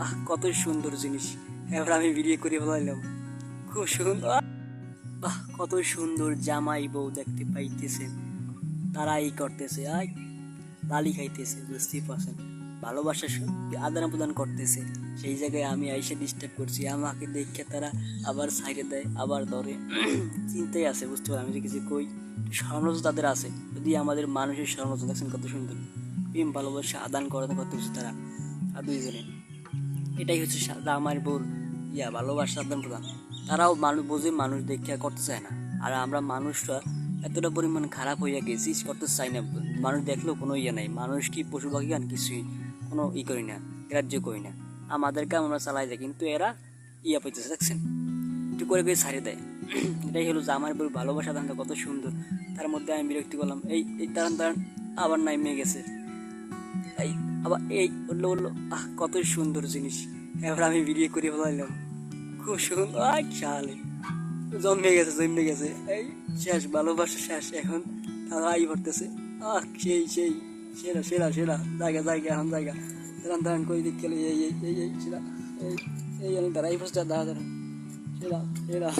আহ, কত সুন্দর জিনিস। এবার আমি ভিডিও করে ফেলাইলাম। খুব সুন্দর। আহ কত সুন্দর জামাই বউ দেখতে পাইতেছে। তারা এই করতেছে, আই লালি খাইতেছে, বুঝতেই পারছেন। ভালোবাসা আদান প্রদান করতেছে। সেই জায়গায় আমি আইসে ডিস্টার্ব করছি। আমাকে দেখে তারা আবার সাইডে দেয়, আবার ধরে। চিন্তাই আছে, বুঝতে পারি আমি যে কিছু কই সমালোচনা তাদের আছে। যদি আমাদের মানুষের সমালোচনা দেখছেন, কত সুন্দর। প্রেম, ভালোবাসা আদান প্রদান করতেছে তারা। আর দুইজনে। এটাই হচ্ছে আমার বোর ইয়া ভালোবাসা আদান প্রদান তারাও মানুষ বোঝে মানুষ দেখে করতে চায় না। আর আমরা মানুষরা এতটা পরিমাণ খারাপ হইয়া গেছি করতে চাই না। মানুষ দেখলেও কোনো ইয়ে নাই। মানুষ কি পশু পাখি গান কিছুই কোনো ই করি না, গ্রাহ্য করি না। আমাদের কাম আমরা চালাই যাই কিন্তু এরা ইয়া পাইতেছে, দেখছেন? একটু করে করে ছাড়িয়ে দেয়। এটাই হলো যে আমার বই ভালোবাসা দানটা কত সুন্দর। তার মধ্যে আমি বিরক্তি করলাম, এই এই, দাঁড়ান আবার নাইমে গেছে। এই আবার এই বলল বলল আহ কত সুন্দর জিনিস এবার আমি ভিডিও করে ফেলাইলাম খুব সুন্দর আই চালে জমে গেছে জমে গেছে এই শেষ ভালোবাসা শেষ এখন তারা আই ভরতেছে আহ সেই সেই সেরা সেরা সেরা জায়গা জায়গা এখন জায়গা দাঁড়ান দাঁড়ান কই দিক গেলে এই এই এই সেরা এই এই দাঁড়াই বসে দাঁড়া দাঁড়ান সেরা সেরা